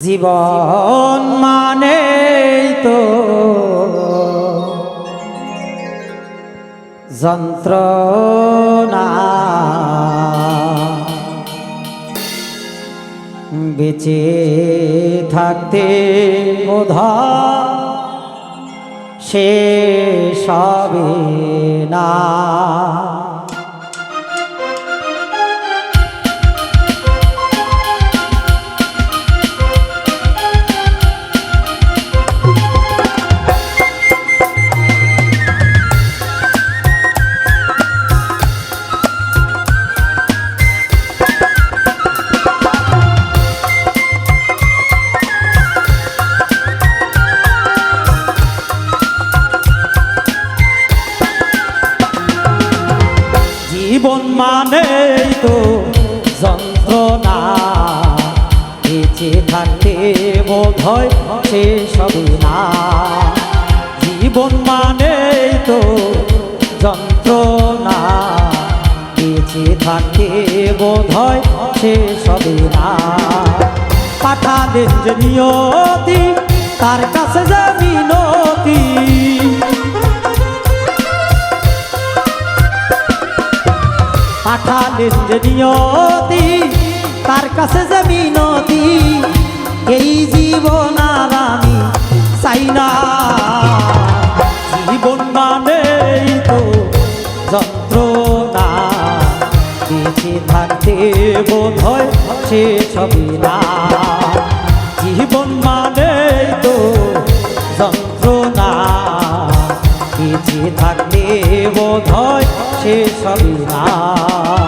জীবন মানে তো যন্ত্রণা। বেঁচে থাকতে বোধ সে সবে না। জীবন মানে তো যন্ত্রণা। বেঁচে থাকতে বোধ হয় সে সবই না। জীবন মানে তো যন্ত্রণা। বেঁচে থাকতে বোধ হয় সে সবই না। পাঠালেন যে নিয়তি, তার কাছে যে মিনতি পাঠালেন যে নিয়তি, তার কাছে যে মিনতি, এই জীবন আর আমি চাই না। জীবন মানে তো যন্ত্রণা, বেঁচে থাকতে বোধ হয় সে ছবি না। জীবন মানে তো যন্ত্রণা, বেঁচে থাকতে বোধ হয় সে সবই না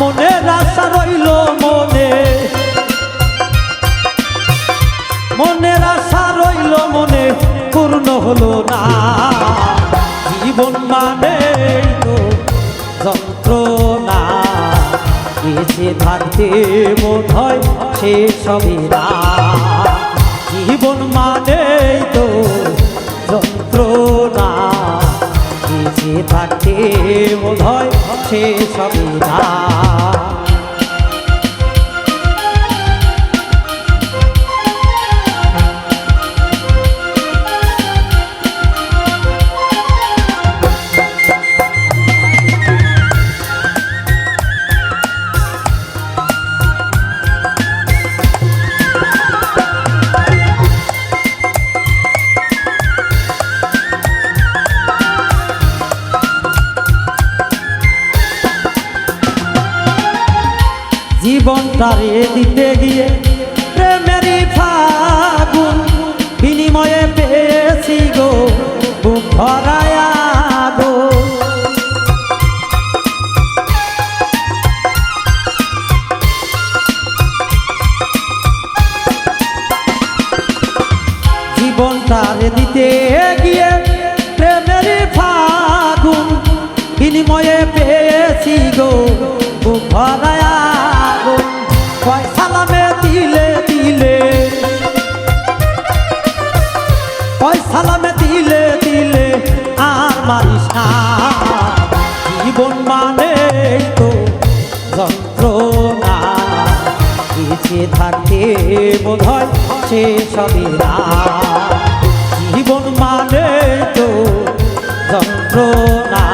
মনের আশা রইল মনে। মনের আশা রইল মনে, পূর্ণ হলো না। জীবন মানে তো যন্ত্রণা। বেঁচে থাকতে বোধ হয়, সে সবই না। জীবন মানে তো যন্ত্রণা। বেঁচে থাকতে বোধ হয় সে সবই না জীবনটারে দিতে গিয়ে প্রেমেরই ফাগুন বিনিময়ে পেয়েছি গো, বুক ভরায়া গো জীবনটারে দিতে গিয়ে প্রেমেরই ফাগুন বিনিময়ে পেয়েছি গো, বুক বোধয় সে সবই জীবন মানে তো যন্ত্রণা।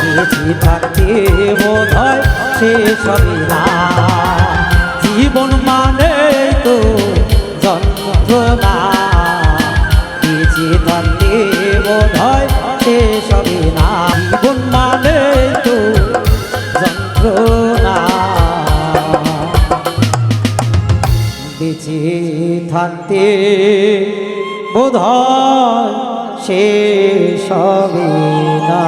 বেঁচে থাকতে বোধয় সে সবই জীবন মানে তো যন্ত্রণা। বেঁচে থাকতে বোধয় সে সবই না। বেঁচে থাকতে বোধ সে সবে না।